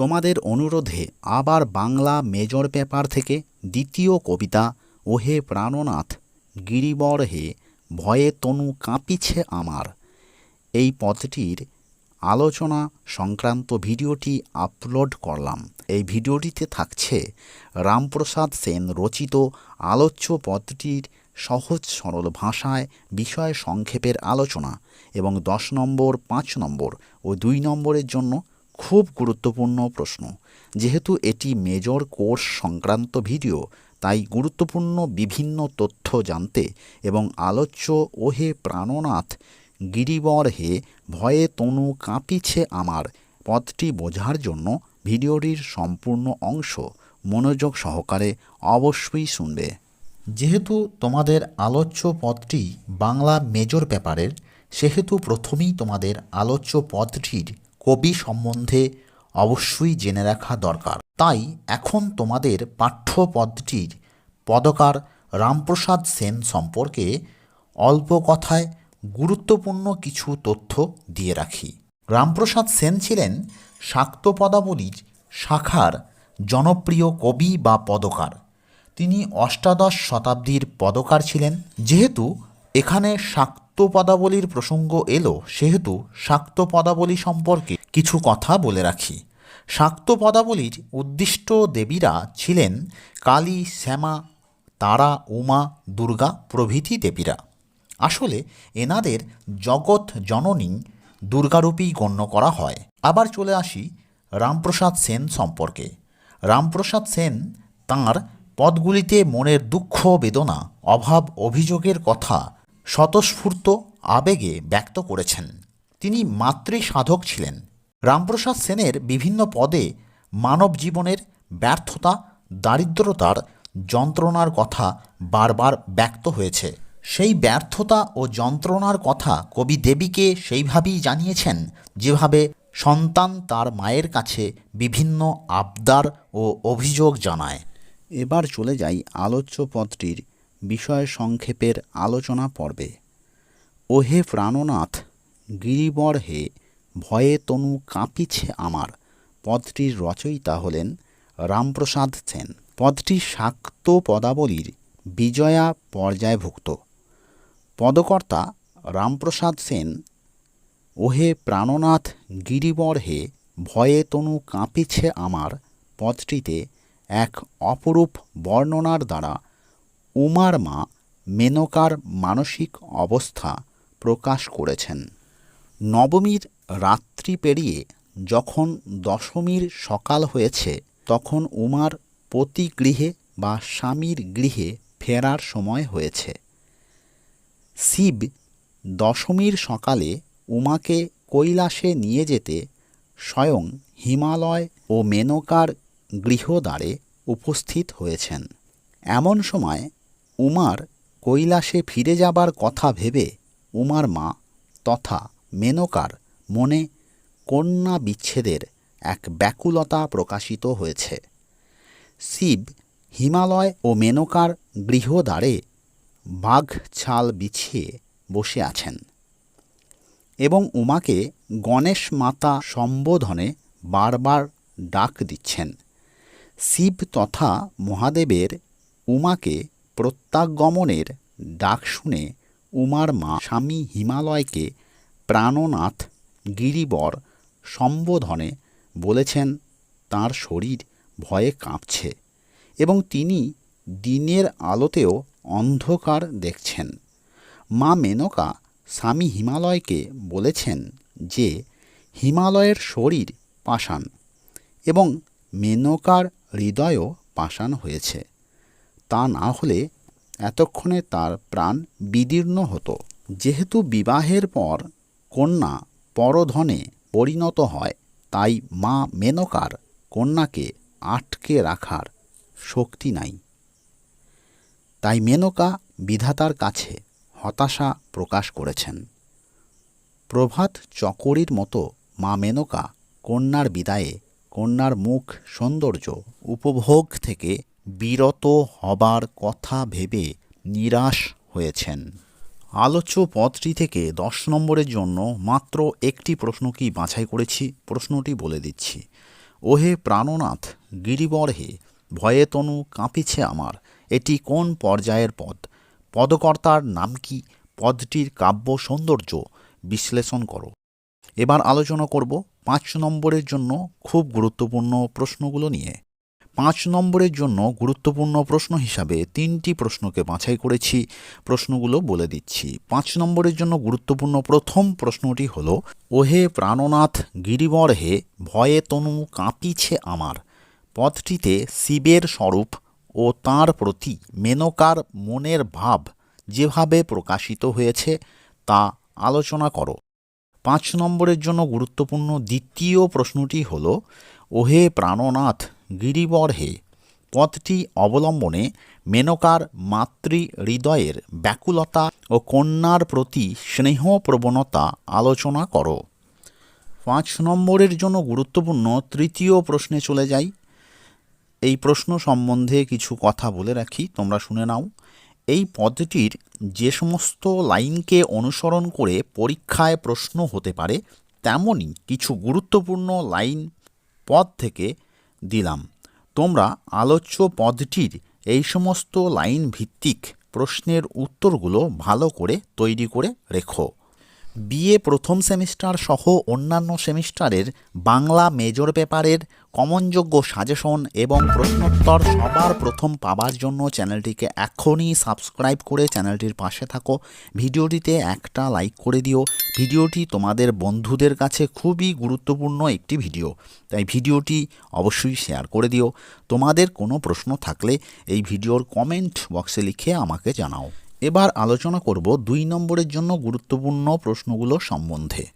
তোমাদের অনুরোধে আবার বাংলা মেজর পেপার থেকে দ্বিতীয় কবিতা ওহে প্রাণনাথ, গিরিবর হে, ভয়ে তনু কাঁপিছে আমার। এই পদটির আলোচনা সংক্রান্ত ভিডিওটি আপলোড করলাম। এই ভিডিওটিতে থাকছে রামপ্রসাদ সেন রচিত আলোচ্য পদটির সহজ সরল ভাষায় বিষয় সংক্ষেপের আলোচনা এবং দশ নম্বর, পাঁচ নম্বর ও দুই নম্বরের জন্য খুব গুরুত্বপূর্ণ প্রশ্ন। যেহেতু এটি মেজর কোর্স সংক্রান্ত ভিডিও, তাই গুরুত্বপূর্ণ বিভিন্ন তথ্য জানতে এবং আলোচ্য ওহে প্রাণনাথ গিরিবর হে ভয়ে তনু কাঁপিছে আমার পদটি বোঝার জন্য ভিডিওটির সম্পূর্ণ অংশ মনোযোগ সহকারে অবশ্যই শুনবে। যেহেতু তোমাদের আলোচ্য পদটি বাংলা মেজর পেপারের, সেহেতু প্রথমেই তোমাদের আলোচ্য পদটির কবি সম্বন্ধে অবশ্যই জেনে রাখা দরকার। তাই এখন তোমাদের পাঠ্যপদটির পদকার রামপ্রসাদ সেন সম্পর্কে অল্প কথায় গুরুত্বপূর্ণ কিছু তথ্য দিয়ে রাখি। রামপ্রসাদ সেন ছিলেন শাক্ত পদাবলীর শাখার জনপ্রিয় কবি বা পদকার। তিনি অষ্টাদশ শতাব্দীর পদকার ছিলেন, যেহেতু এখানে শাক্ত পদাবলীর প্রসঙ্গ এলো, সেহেতু শাক্ত পদাবলী সম্পর্কে কিছু কথা বলে রাখি। শাক্ত পদাবলীর উদ্দিষ্ট দেবীরা ছিলেন কালী, শ্যামা, তারা, উমা, দুর্গা প্রভৃতি দেবীরা। আসলে এনাদের জগৎ জননী দুর্গারূপী গণ্য করা হয়। আবার চলে আসি রামপ্রসাদ সেন সম্পর্কে। রামপ্রসাদ সেন তাঁর পদগুলিতে মনের দুঃখ, বেদনা, অভাব, অভিযোগের কথা স্বতঃস্ফূর্ত আবেগে ব্যক্ত করেছেন। তিনি মাতৃ সাধক ছিলেন। রামপ্রসাদ সেনের বিভিন্ন পদে মানব জীবনের ব্যর্থতা, দারিদ্রতার যন্ত্রণার কথা বারবার ব্যক্ত হয়েছে। সেই ব্যর্থতা ও যন্ত্রণার কথা কবি দেবীকে সেইভাবেই জানিয়েছেন, যেভাবে সন্তান তার মায়ের কাছে বিভিন্ন আবদার ও অভিযোগ জানায়। এবার চলে যাই আলোচ্য পদটির বিষয় সংক্ষেপের আলোচনা পর্বে। ওহে প্রাণনাথ, গিরিবর হে, ভয়ে তনু কাঁপিছে আমার। পদটির রচয়িতা হলেন রামপ্রসাদ সেন। পদটি শাক্ত পদাবলীর বিজয়া পর্যায়ভুক্ত। পদকর্তা রামপ্রসাদ সেন, ওহে প্রাণনাথ, গিরিবর হে, ভয়ে তনু কাঁপিছে আমার। পদটিতে এক অপরূপ বর্ণনার দ্বারা উমার মা মেনকার মানসিক অবস্থা প্রকাশ করেছেন। নবমীর রাত্রি পেরিয়ে যখন দশমীর সকাল হয়েছে, তখন উমার পতি গৃহে বা স্বামীর গৃহে ফেরার সময় হয়েছে। শিব দশমীর সকালে উমাকে কৈলাসে নিয়ে যেতে স্বয়ং হিমালয় ও মেনকার গৃহদ্বারে উপস্থিত হয়েছেন। এমন সময় উমার কৈলাসে ফিরে যাবার কথা ভেবে উমার মা তথা মেনকার মনে কন্যা বিচ্ছেদের এক ব্যাকুলতা প্রকাশিত হয়েছে। শিব, হিমালয় ও মেনকার গৃহদ্বারে বাঘ ছাল বিছিয়ে বসে আছেন এবং উমাকে গণেশ মাতা সম্বোধনে বারবার ডাক দিচ্ছেন। শিব তথা মহাদেবের উমাকে প্রত্যাগমনের ডাক শুনে উমার মা স্বামী হিমালয়কে প্রাণনাথ গিরিবর সম্বোধনে বলেছেন, তার শরীর ভয়ে কাঁপছে এবং তিনি দিনের আলোতেও অন্ধকার দেখছেন। মা মেনকা স্বামী হিমালয়কে বলেছেন যে, হিমালয়ের শরীর পাষাণ এবং মেনকার হৃদয়ও পাষাণ হয়েছে। তা না হলে এতক্ষণে তার প্রাণ বিদীর্ণ হতো। যেহেতু বিবাহের পর কন্যা পরধনে পরিণত হয়, তাই মা মেনকার কন্যাকে আটকে রাখার শক্তি নাই। তাই মেনকা বিধাতার কাছে হতাশা প্রকাশ করেছেন। প্রভাত চকরির মতো মা মেনকা কন্যার বিদায়ে কন্যার মুখ সৌন্দর্য উপভোগ থেকে বিরত হবার কথা ভেবে নিরাশ হয়েছেন। আলোচ্য পদটি থেকে দশ নম্বরের জন্য মাত্র একটি প্রশ্ন কি বাছাই করেছি? প্রশ্নটি বলে দিচ্ছি। ওহে প্রাণনাথ গিরিবর হে ভয়ে তনু কাঁপিছে আমার। এটি কোন পর্যায়ের পদ? পদকর্তার নাম কি? পদটির কাব্য সৌন্দর্য বিশ্লেষণ করো। এবার আলোচনা করব পাঁচ নম্বরের জন্য খুব গুরুত্বপূর্ণ প্রশ্নগুলো নিয়ে। পাঁচ নম্বরের জন্য গুরুত্বপূর্ণ প্রশ্ন হিসাবে তিনটি প্রশ্নকে বাছাই করেছি, প্রশ্নগুলো বলে দিচ্ছি। পাঁচ নম্বরের জন্য গুরুত্বপূর্ণ প্রথম প্রশ্নটি হল, ওহে প্রাণনাথ, গিরিবর হে, ভয়ে তনু কাঁপিছে আমার। পথটিতে শিবের স্বরূপ ও তাঁর প্রতি মেনকার মনের ভাব যেভাবে প্রকাশিত হয়েছে, তা আলোচনা করো। পাঁচ নম্বরের জন্য গুরুত্বপূর্ণ দ্বিতীয় প্রশ্নটি হল, ওহে প্রাণনাথ গিরিবর হে পথটি অবলম্বনে মেনকার মাতৃ হৃদয়ের ব্যাকুলতা ও কন্যার প্রতি স্নেহ প্রবণতা আলোচনা করো। পাঁচ নম্বরের জন্য গুরুত্বপূর্ণ তৃতীয় প্রশ্নে চলে যাই। এই প্রশ্ন সম্বন্ধে কিছু কথা বলে রাখি, তোমরা শুনে নাও। এই পদ্ধতির যে সমস্ত লাইনকে অনুসরণ করে পরীক্ষায় প্রশ্ন হতে পারে তেমনই কিছু গুরুত্বপূর্ণ লাইন পদ থেকে দিলাম। তোমরা আলোচ্য পদটির এই সমস্ত লাইন ভিত্তিক প্রশ্নের উত্তরগুলো ভালো করে তৈরি করে রেখো। বিএ প্রথম সেমিস্টার সহ অন্যান্য সেমিস্টারের বাংলা মেজর পেপারের কমনযোগ্য সাজেশন এবং প্রশ্নোত্তর সবার প্রথম পাবার জন্য চ্যানেলটিকে এখনই সাবস্ক্রাইব করে চ্যানেলটির পাশে থাকো। ভিডিওটিতে একটা লাইক করে দিও। ভিডিওটি তোমাদের বন্ধুদের কাছে খুবই গুরুত্বপূর্ণ একটি ভিডিও। তাই ভিডিওটি অবশ্যই শেয়ার করে দিও। তোমাদের কোনো প্রশ্ন থাকলে এই ভিডিওর কমেন্ট বক্সে লিখে আমাকে জানাও। এবার আলোচনা করব দুই নম্বরের জন্য গুরুত্বপূর্ণ প্রশ্নগুলো সম্বন্ধে।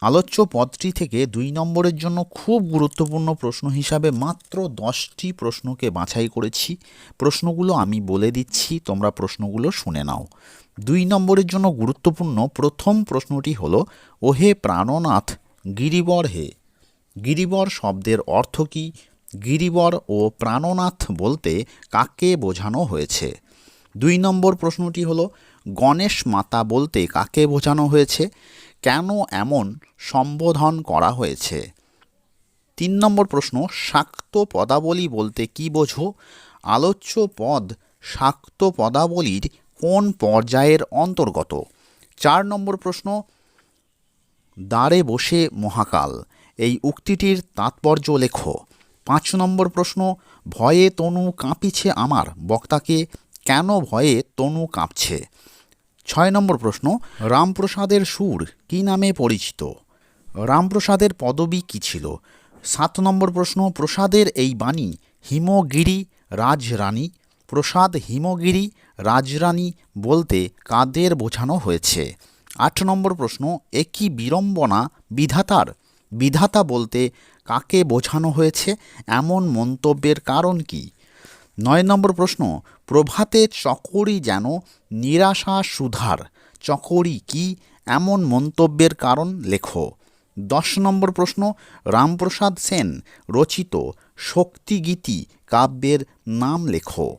আলোচ্য পদটি থেকে দুই নম্বরের জন্য খুব গুরুত্বপূর্ণ প্রশ্ন হিসাবে মাত্র দশটি প্রশ্নকে বাছাই করেছি। প্রশ্নগুলো আমি বলে দিচ্ছি, তোমরা প্রশ্নগুলো শুনে নাও। দুই নম্বরের জন্য গুরুত্বপূর্ণ প্রথম প্রশ্নটি হলো, ওহে প্রাণনাথ, গিরিবর হে। গিরিবর শব্দের অর্থ কী? গিরিবর ও প্রাণনাথ বলতে কাকে বোঝানো হয়েছে? দুই নম্বর প্রশ্নটি হলো, গণেশ মাতা বলতে কাকে বোঝানো হয়েছে? কেন এমন সম্বোধন করা হয়েছে? তিন নম্বর প্রশ্ন, শাক্ত পদাবলী বলতে কি বোঝো? আলোচ্য পদ শাক্ত পদাবলীর কোন পর্যায়ের অন্তর্গত? চার নম্বর প্রশ্ন, দ্বারে বসে মহাকাল, এই উক্তিটির তাৎপর্য লেখো। পাঁচ নম্বর প্রশ্ন, ভয়ে তনু কাঁপিছে আমার, বক্তাকে কেন ভয়ে তনু কাঁপছে? ছয় নম্বর প্রশ্ন, রামপ্রসাদের সুর কী নামে পরিচিত? রামপ্রসাদের পদবী কী ছিল? সাত নম্বর প্রশ্ন, প্রসাদের এই বাণী, হিমগিরি রাজরানী? প্রসাদ হিমগিরি রাজরানী বলতে কাদের বোঝানো হয়েছে? আট নম্বর প্রশ্ন একই বিড়ম্বনা বিধাতার? বিধাতা বলতে কাকে বোঝানো হয়েছে? এমন মন্তব্যের কারণ কী? নয় নম্বর প্রশ্ন, প্রভাতে চকরি যেন নিরাশা সুধার। চকরি কি? এমন মন্তব্যের কারণ লেখো। দশ নম্বর প্রশ্ন, রামপ্রসাদ সেন রচিত শক্তিগীতি কাব্যের নাম লেখো।